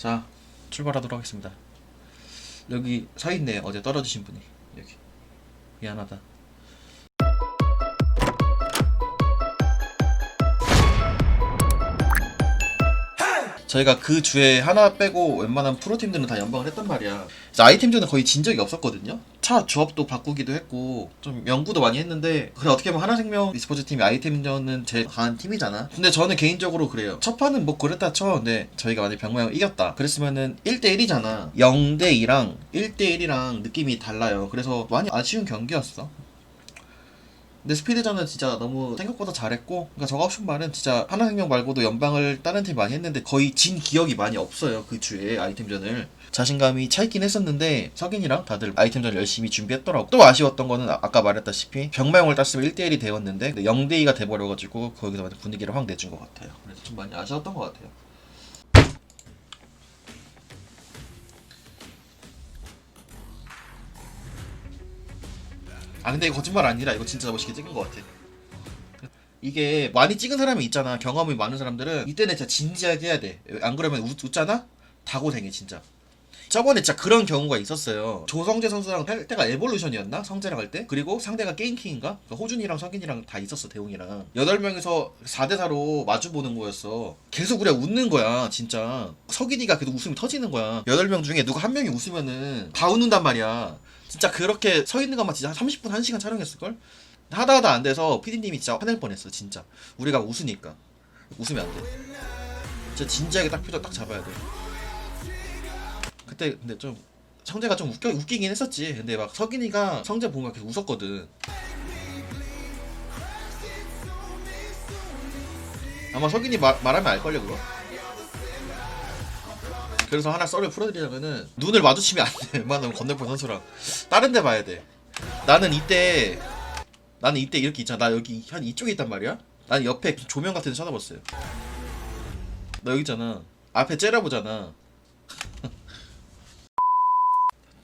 자 출발하도록 하겠습니다. 여기 서 있네 어제 떨어지신 분이 여기 미안하다. 저희가 그 주에 하나 빼고 웬만한 프로팀들은 다 연방을 했단 말이야. 아이템전은 거의 진 적이 없었거든요. 차 조합도 바꾸기도 했고 좀 연구도 많이 했는데 그래 어떻게 보면 하나생명 e스포츠 팀이 아이템전은 제일 강한 팀이잖아. 근데 저는 개인적으로 그래요. 첫 판은 뭐 그랬다 쳐. 근데 저희가 만약 병마형 이겼다. 그랬으면은 1대1이잖아. 0대2랑 1대1이랑 느낌이 달라요. 그래서 많이 아쉬운 경기였어. 근데 스피드전은 진짜 너무 생각보다 잘했고 그러니까 저가 싶은 말은 진짜 하나생명 말고도 연방을 다른 팀 많이 했는데 거의 진 기억이 많이 없어요 그 주에 아이템전을 자신감이 차있긴 했었는데 석인이랑 다들 아이템전 열심히 준비했더라고. 또 아쉬웠던 거는 아- 아까 말했다시피 병마용을 땄으면 1대1이 되었는데 0대2가 돼버려가지고 거기서 분위기를 확 내준 것 같아요. 그래서 좀 많이 아쉬웠던 것 같아요. 아 근데 이거 거짓말 아니라 이거 진짜 멋있게 찍은 것 같아. 이게 많이 찍은 사람이 있잖아. 경험이 많은 사람들은 이때는 진짜 진지하게 해야 돼안 그러면 웃, 웃잖아? 다 고생해 진짜 저번에 진짜 그런 경우가 있었어요. 조성재 선수랑 할 때가 에볼루션이었나? 성재랑 할 때? 그리고 상대가 게임킹인가? 그러니까 호준이랑 석인이랑 다 있었어 대웅이랑. 8명이서 4대4로 마주보는 거였어. 계속 그래 웃는 거야 진짜. 석인이가 계속 웃음이 터지는 거야. 8명 중에 누가 한 명이 웃으면은 다 웃는단 말이야. 진짜 그렇게 서 있는 것만 진짜 한 30분 1시간 촬영했을걸? 하다 하다 안 돼서 PD님이 진짜 화낼 뻔했어 진짜. 우리가 웃으니까. 웃으면 안 돼. 진짜 진지하게 딱 표정 딱 잡아야 돼 그때 근데 좀 성재가 좀 웃겨, 웃기긴 했었지. 근데 막 석인이가 성재 보면 계속 웃었거든. 아마 석인이 말, 말하면 알걸요 그거? 그래서 하나 썰을 풀어드리자면은 눈을 마주치면 안돼. 웬만하면 건너편 선수랑 다른 데 봐야 돼. 나는 이때 나는 이때 이렇게 있잖아. 나 여기 한 이쪽에 있단 말이야? 난 옆에 조명 같은 데 쳐다봤어요. 나 여기 있잖아. 앞에 째려보잖아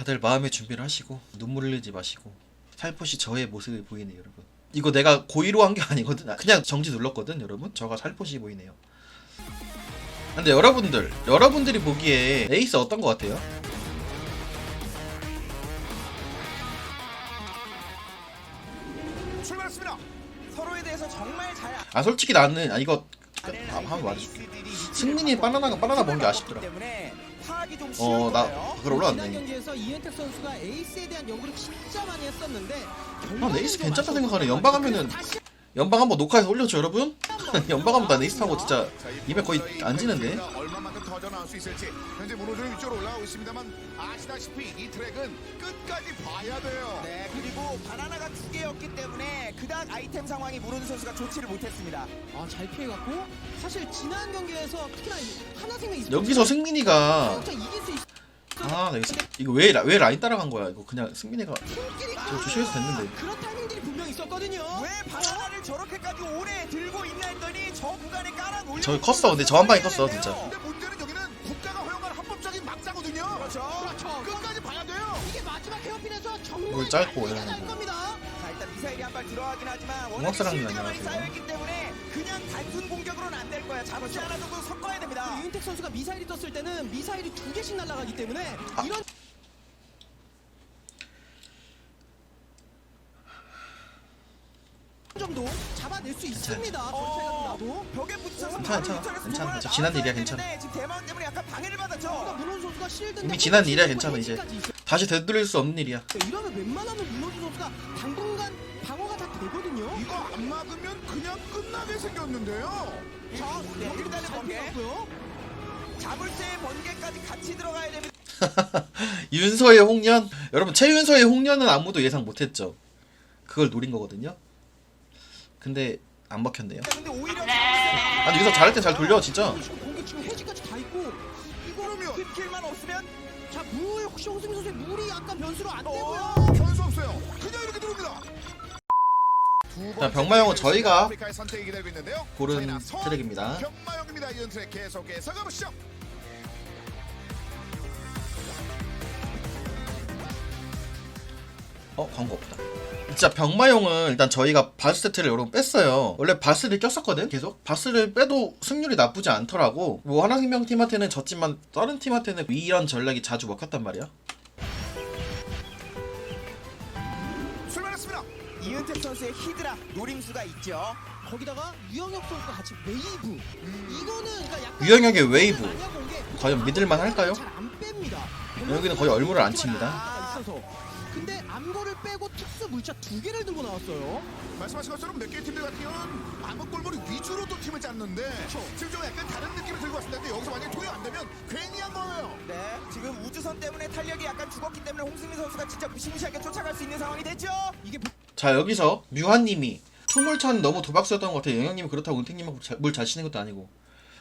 다들 마음의 준비를 하시고 눈물 흘리지 마시고 살포시 저의 모습이 보이네요 여러분. 이거 내가 고의로 한 게 아니거든. 그냥 정지 눌렀거든 여러분. 저가 살포시 보이네요. 근데 여러분들 여러분들이 보기에 에이스 어떤 것 같아요? 출발했습니다. 서로에 대해서 정말 잘아 솔직히 나는 아 이거 아는 아, 한번 에이스들이 승민이 바나나가 바나나 먹은 게 아쉽더라 때문에 좀어 쉬운 나 거예요. 그걸 올라왔네. 지난 경기에서 이현택 선수가 에이스에 대한 연구를 진짜 많이 했었는데 난 에이스 괜찮다 생각하네. 연방 하면은 연방 한번 녹화해서 올려줘 여러분. 연방 하면 난 에이스 타고 진짜 입에 거의 안 지는데 나올 수 있을지 현재 문호준이 위쪽으로 올라오고 있습니다만 아시다시피 이 트랙은 끝까지 봐야 돼요. 네 그리고 바나나가 두 개였기 때문에 그닥 아이템 상황이 무르드 선수가 좋지를 못했습니다. 아, 잘 피해갔고 사실 지난 경기에서 특히나 이 하나생명 이 여기서 승민이가 진짜 이길 수 있. 아, 나 이거, 이거 왜, 라- 왜 라인 따라간 거야? 이거 그냥 승민이가 팀끼리 저 조심해서 됐는데. 그런 타이밍들이 분명 있었거든요. 왜 바나나를 저렇게까지 오래 들고 있나 했더니 저 구간에 깔아 놓으려. 저기 컸어. 근데 저 한 방에 컸어, 진짜. 근데 물 짧고 날 거. 겁니다. 자 일단 미사일이 한발 들어가긴 하지만 워낙에 공학사랑님 실드가 많이 안녕하세요. 쌓여있기 때문에 그냥 단순 공격으로는 안 될 거야. 잡지 하나 정도 섞어야 됩니다. 이은택 선수가 미사일이 떴을 때는 미사일이 두 개씩 날아가기 때문에 아. 이런 점도 잡아낼 수 있습니다. 전체가 나도. 벽에 부딪혀서 괜찮아, 괜찮아. 지난 일이야, 괜찮아. 지금 대만 때문에 약간 방해를 받았죠. 그러니까 문호준 선수가 실드 이미 지난 일이야, 괜찮아, 이제. 다시 되돌릴 수 없는 일이야. 이러면 웬만하면 문호준 선수가 당분간 방어가 다 되거든요. 이거 안 막으면 그냥 끝나게 생겼는데요. 자, 네, 일단은 잘 번개. 피했고요. 자물쇠 번개까지 같이 들어가야 됩니다. 윤서의 홍련? 여러분, 최윤서의 홍련은 아무도 예상 못했죠. 그걸 노린 거거든요. 근데 안 오히려 아니, 여기서 잘할 땐 잘 돌려, 진짜. 물 혹시 홍승민 선수의 물이 약간 변수로 안 되고요. 어, 변수 없어요. 그냥 이렇게 들어옵니다. 두 번째 병마용은 저희가 선택이 기다리고 있는데요. 고른 트랙입니다. 병마용입니다. 이런 트랙 계속해서 가보시죠. 어 광고 없다 진짜 병마용은 일단 저희가 바스 세트를 여러분 뺐어요 원래 바스를 꼈었거든 계속 바스를 빼도 승률이 나쁘지 않더라고 뭐 하나생명 팀한테는 졌지만 다른 팀한테는 이런 전략이 자주 먹혔단 말이야 출발했습니다. 이은택 선수의 히드라 노림수가 있죠. 거기다가 유영혁 선수가 같이 웨이브. 이거는 그러니까 약간 유영혁의 웨이브. 과연 믿을만 할까요? 잘안 뺍니다. 여기는 거의 얼굴을 안 칩니다. 아, 있어서. 근데 암거를 빼고 특수 물자 두 개를 들고 나왔어요. 말씀하신 것처럼 몇개 팀들 같은 경우는 암흑 골머리 위주로 또 팀을 짰는데 지금 좀 약간 다른 느낌을 들고 왔습니다. 근데 여기서 만약에 투여 안 되면 괜히 한 거예요. 네, 지금 우주선 때문에 탄력이 약간 죽었기 때문에 홍승민 선수가 진짜 무시무시하게 쫓아갈 수 있는 상황이 됐죠. 이게 자 여기서 뮤한님이 투물찬 너무 도박수였던 것 같아요 영영님이 그렇다고 은택님은 물잘 치는 것도 아니고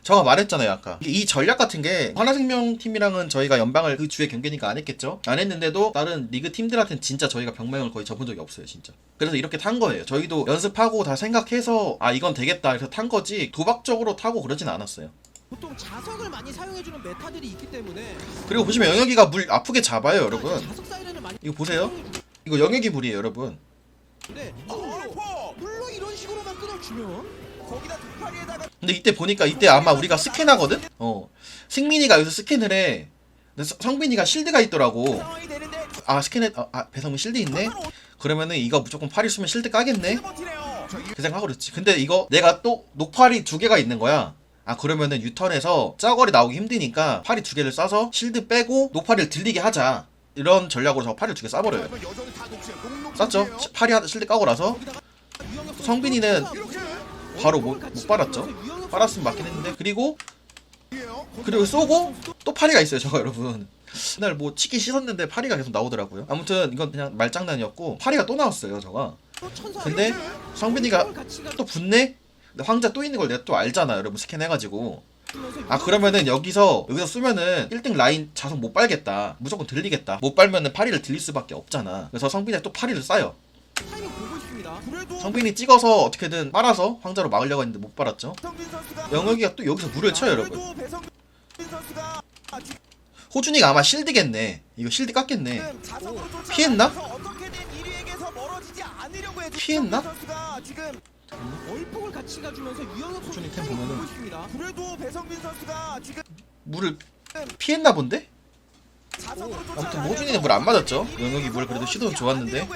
제가 말했잖아요 아까. 이 전략 같은 게 하나생명 팀이랑은 저희가 연방을 그 주에 경기니까 안 했겠죠? 안 했는데도 다른 리그 팀들한테는 진짜 저희가 병마용을 거의 접은 적이 없어요 진짜. 그래서 이렇게 탄 거예요. 저희도 연습하고 다 생각해서 아 이건 되겠다 해서 탄 거지 도박적으로 타고 그러진 않았어요. 보통 자석을 많이 사용해주는 메타들이 있기 때문에 그리고 보시면 영혁이가 물 아프게 잡아요 여러분. 자석 사이렌을 많이 이거 보세요. 이거 영혁이 물이에요 여러분. 네. 어, 어, 물론 이런 식으로만 끊어주면 근데 이때 보니까 이때 아마 우리가 스캔하거든? 어. 승민이가 여기서 스캔을 해. 근데 서- 성빈이가 실드가 있더라고. 상황이 되는데 아, 스캔해. 아, 아 배성민 실드 있네? 그러면은 이거 무조건 팔이 쓰면 실드 까겠네? 그 생각하고 그랬지. 근데 이거 내가 또 녹팔이 두 개가 있는 거야. 아, 그러면은 유턴에서 짜거리 나오기 힘드니까 팔이 두 개를 쏴서 실드 빼고 녹팔이를 들리게 하자. 이런 전략으로 저 팔을 두개 쐈죠? 녹지예요. 팔이 실드 까고 나서 성빈이는 바로 못, 못 빨았죠. 빨았으면 맞긴 했는데. 그리고. 그리고 쏘고 또 파리가 있어요 저거 여러분 그날 뭐 치킨 씻었는데 파리가 계속 나오더라고요 아무튼 이건 그냥 말장난이었고 파리가 또 나왔어요 저가 근데 성빈이가 또 붙네? 황자 또 있는 걸 내가 또 알잖아 여러분 스캔해가지고 아 그러면은 여기서 여기서 쓰면은 1등 라인 자석 못 빨겠다 무조건 들리겠다 못 빨면은 파리를 들릴 수밖에 없잖아 그래서 성빈이가 또 파리를 보고 있습니다. 그래도 성빈이 찍어서 어떻게든 빨아서 황자로 막으려고 했는데 못 빨았죠 영혁이가 또 여기서 물을 쳐요 여러분 호준이가 아마 실드겠네 이거 실드 자석으로 쫓아가면서 피했나? 어떻게든 1위에게서 멀어지지 않으려고 해도 피했나? 월폭을 같이 가주면서 유영혁 선수 호준이 템 보면은 보고 있습니다. 그래도 배성빈 선수가 지금 물을 피했나 본데? 아무튼 호준이는 물 안 맞았죠. 영역이 물 그래도 시도는 좋았는데.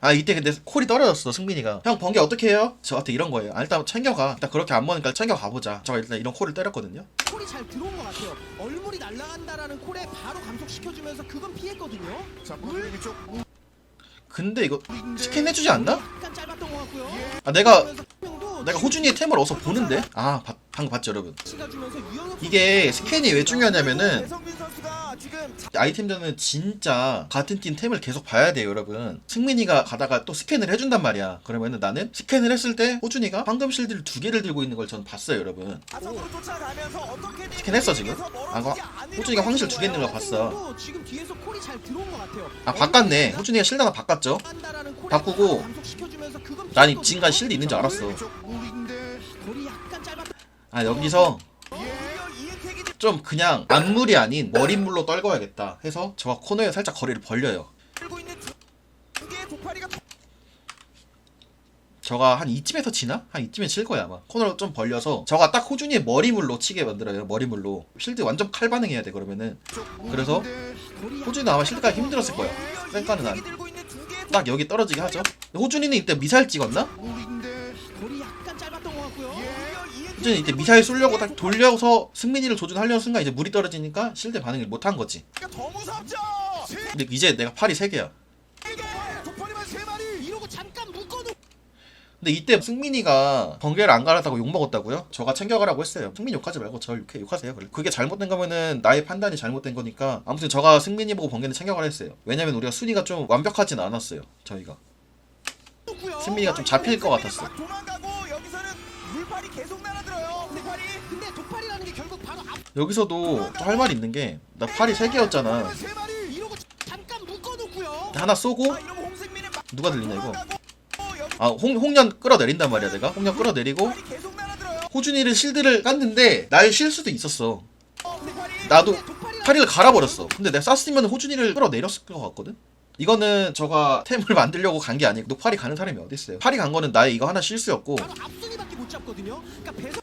아 이때 근데 콜이 떨어졌어 승민이가 형 번개 어떻게 해요? 저한테 이런 거예요 아, 일단 챙겨가 일단 그렇게 안 먹으니까 챙겨가 보자 제가 일단 이런 콜을 때렸거든요 콜이 잘 들어온 것 같아요. 얼물이 날아간다라는 콜에 바로 감속시켜주면서 그건 피했거든요. 자, 물 위쪽 근데 이거 스캔해주지 않나? 약간 짧았던 것 같고요. 아 내가 내가 호준이의 템을 어서 보는데 아 바- 방금 봤죠 여러분 이게 스캔이 왜 중요하냐면은 아이템전은 진짜 같은 팀 템을 계속 봐야 돼요 여러분 승민이가 가다가 또 스캔을 해준단 말이야 그러면은 나는 스캔을 했을 때 호준이가 황금 실드를 두 개를 들고 있는 걸 전 봤어요 여러분 스캔했어, 지금? 1위에서 아, 않으려고 호준이가 황실 두 개 있는 거 거예요. 봤어. 아 바꿨네 호준이가 실드 하나 바꿨죠 바꾸고 난. 진간 실드 있는 줄 알았어 아 여기서 좀 그냥 안물이 아닌 머릿물로 떨궈야겠다 해서 저가 코너에 살짝 거리를 벌려요. 저가 한 이쯤에서 치나? 한 이쯤에 칠 거야 아마. 코너를 좀 벌려서 저가 딱 호준이의 머리물로 치게 만들어요 머리물로. 실드 완전 칼 반응해야 돼 그러면은. 그래서 호준이는 아마 실드가 힘들었을 거야. 쌩까는 이은택이 들고 있는 두 개의 안딱 여기 떨어지게 하죠. 호준이는 이때 미사일 찍었나? 호준이 이때 미사일 쏘려고 딱 돌려서 승민이를 조준하려는 순간 이제 물이 떨어지니까 실드 반응을 못한 거지 더 무섭죠. 근데 이제 내가 팔이 3개야 도파리만 세 묶어놓. 근데 이때 승민이가 번개를 안 갈았다고 욕먹었다고요? 저가 챙겨가라고 했어요. 승민 욕하지 말고 저 욕해, 욕하세요. 그래. 그게 잘못된 거면은 나의 판단이 잘못된 거니까 아무튼 저가 승민이 보고 번개는 챙겨가라 했어요. 왜냐면 우리가 순위가 좀 완벽하진 않았어요. 저희가. 승민이가 좀 잡힐 것 같았어. 여기서도 또할 말이 있는 게 나 팔이 3개였잖아. 세 묶어놓고요. 하나 쏘고 누가 들리냐 이거. 여기 아 홍, 홍련 끌어내린단 말이야 내가. 홍련 끌어내리고. 호준이를 실드를 깠는데 날실 수도 있었어. 물파리. 나도 파리를 갈아버렸어. 근데 내가 쐈으면 호준이를 끌어내렸을 것 같거든? 이거는 저가 템을 만들려고 간 게 아니고 파리 가는 사람이 어디 있어요? 파리 간 거는 나의 이거 하나 실수였고. 그러니까 배성민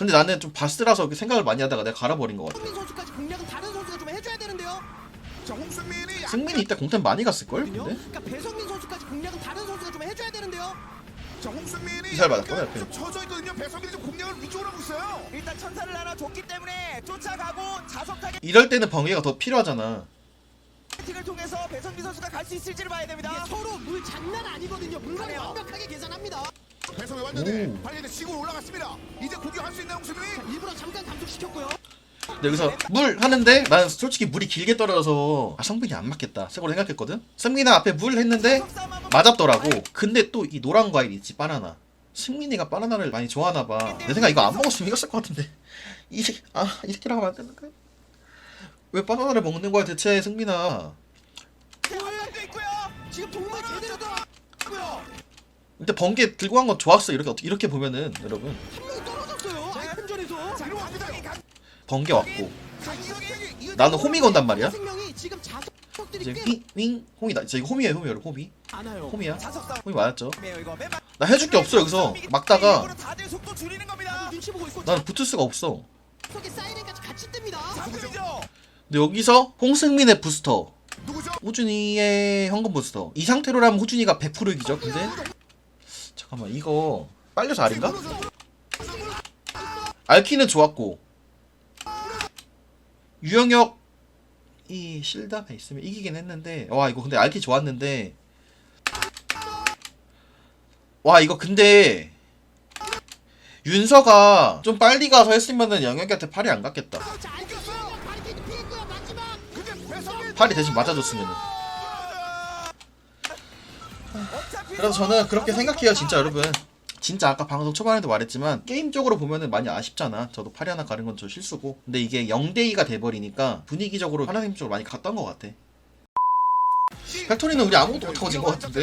근데 나는 좀 바스라서 이렇게 생각을 많이 하다가 내가 갈아버린 것 같아. 선수까지 공략은 다른 선수가 좀 해줘야 되는데요. 자 홍승민이 승민이 이때 공템 많이 갔을 걸? 거든요. 근데 그러니까 배성민 선수까지 공략은 다른 선수가 좀 해줘야 되는데요. 자 홍승민이 받았구나, 약간 옆에. 좀 쳐져 있거든요. 배성민이 좀 공략을 위쪽으로 하고 있어요. 일단 천사를 하나 줬기 때문에 쫓아가고 자석 이럴 때는 번개가 더 필요하잖아. 타겟팅을 통해서 배성민 선수가 갈 수 있을지를 봐야 됩니다. 서로 물 장난 아니거든요. 물건 그래요. 완벽하게 계산합니다. 배성민 왔는데 오. 발리에 시골 올라갔습니다. 이제 공격할 수 홍승민이? 자, 일부러 잠깐 감속시켰고요. 근데 여기서 물 하는데 난 솔직히 물이 길게 떨어져서 아 성빈이 안 맞겠다 생각으로 생각했거든. 승민아 앞에 물 했는데 맞았더라고. 근데 또 이 노란 과일 있지 바나나. 승민이가 바나나를 많이 좋아하나 봐. 내 생각 이거 안 먹었으면 이겼을 것 같은데. 이 새끼 아이 새끼랑 하면 안 되는데. 왜 바나나를 먹는 거야 대체 승민아. 있고요. 지금 동물 제대로. 근데 번개 들고 간 건 좋았어 이렇게 이렇게 보면은 여러분 번개 왔고 나는 홈이 건단 말이야. 이제 꽤 윙윙 홈이다. 진짜 이거 홈이에요 홈이 여러분 홈이. 홈이야. 홈이 맞았죠. 나 해줄 게 없어 여기서 막다가 나는 붙을 수가 없어. 근데 여기서 홍승민의 부스터? 호준이의 현금 부스터. 이 상태로라면 호준이가 100% 이기죠. 근데 잠깐만 이거 빨려서 알인가? 알키는 좋았고 유영혁 이 실드가 있으면 이기긴 했는데 와 이거 근데 알키 좋았는데 와 이거 근데 윤서가 좀 빨리 가서 했으면은 영혁이한테 팔이 안 갔겠다. 팔이 대신 맞아줬으면은. 그래서 저는 그렇게 생각해요, 진짜 여러분. 진짜 아까 방송 초반에도 말했지만 게임 적으로 보면은 많이 아쉽잖아. 저도 팔이 하나 가는 건 저 실수고. 근데 이게 0대2가 돼버리니까 분위기적으로 하나님 쪽으로 많이 갔던 것 같아. 팩토리는 우리 아무것도 못하고 진것 같은데.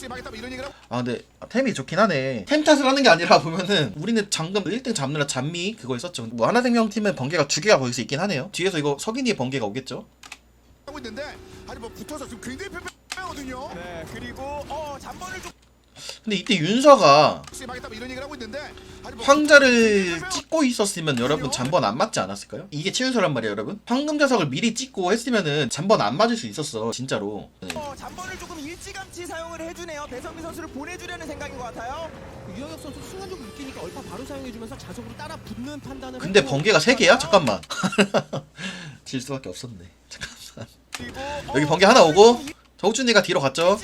혹시 마겠다면 이런 얘기를 하고 아 근데 템이 좋긴 하네. 템 탓을 하는 게 아니라 보면은 우리는 잠금 1등 잡느라 잔미 그거 있었죠. 뭐 하나생명팀은 번개가 두 개가 거기서 있긴 하네요. 뒤에서 이거 석인이의 번개가 오겠죠. 하고 있는데 아니 뭐 붙어서 지금 굉장히 편편하거든요. 네 그리고 어 잠번을 좀 근데 이때 윤서가 뭐 황자를 찍고 있었으면 여러분 잠번 안 맞지 않았을까요? 이게 치윤서란 말이에요 여러분 황금 자석을 미리 찍고 했으면은 잠번 안 맞을 수 있었어 진짜로 네. 어, 잠번을 조금 일찌감치 사용을 해주네요. 배성민 선수를 보내주려는 생각인 것 같아요. 유영혁 선수 순간적으로 느끼니까 얼파 바로 사용해주면서 자석으로 따라 붙는 판단을. 근데 번개가 3개야? 잠깐만 질 수밖에 없었네 잠깐만 여기 어, 번개 하나 오고 저 호준이가 뒤로 갔죠.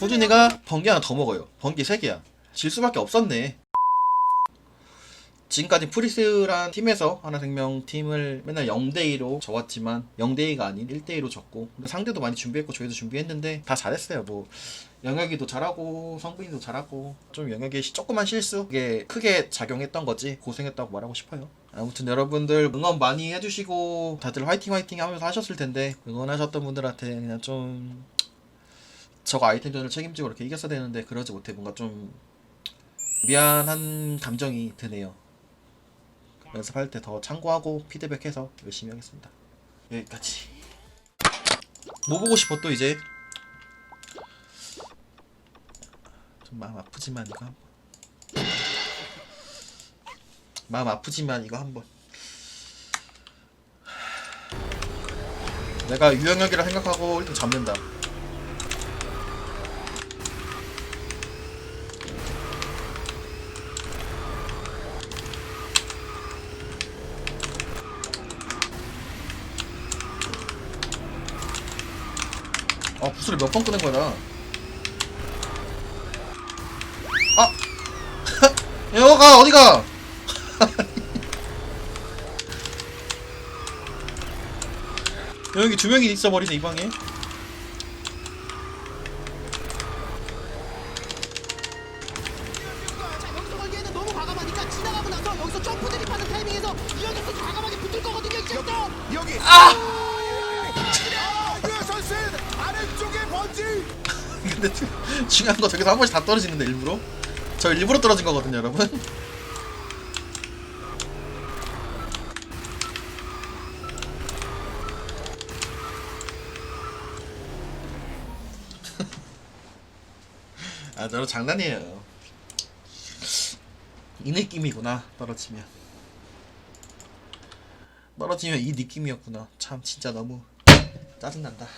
호준이가 번개 하나 더 먹어요. 번개 3개야. 질 수밖에 없었네. 지금까지 프리스란 팀에서 하나생명 팀을 맨날 0대2로 져왔지만 0대2가 아닌 1대2로 졌고 근데 상대도 많이 준비했고 저희도 준비했는데 다 잘했어요. 뭐 영혁이도 잘하고 성빈이도 잘하고 좀 영혁이 시- 조그만 실수 그게 크게 작용했던 거지 고생했다고 말하고 싶어요 아무튼 여러분들 응원 많이 해주시고 다들 화이팅 화이팅 하면서 하셨을 텐데 응원하셨던 분들한테 그냥 좀 저거 아이템전을 책임지고 이렇게 이겼어야 되는데 그러지 못해 뭔가 좀 미안한 감정이 드네요 연습할 때 더 참고하고 피드백해서 열심히 하겠습니다. 여기까지. 뭐 보고 싶어 또 이제? 좀 마음 아프지만 이거 한번. 마음 아프지만 이거 한번. 내가 유영혁이라 생각하고 일단 잡는다. 아 부스를 몇 번 끄는 거야? 아, 여가 어디가? 여기 두 명이 있어 버리네 이 방에. 자 여기서 걸기에는 너무 과감하니까 지나가고 나서 여기서 점프 드립하는 타이밍에서 유영혁 선수 과감하게 붙을 거거든요 이제부터. 여기 아! 유현 선수 아래쪽에 번지 근데 주- 중요한 거 저기서 한 번씩 다 떨어지는데 일부러? 저 일부러 떨어진 거거든요 여러분. 아, 너로 장난이에요. 이 느낌이구나. 떨어지면. 떨어지면 이 느낌이었구나. 참 진짜 너무 짜증난다.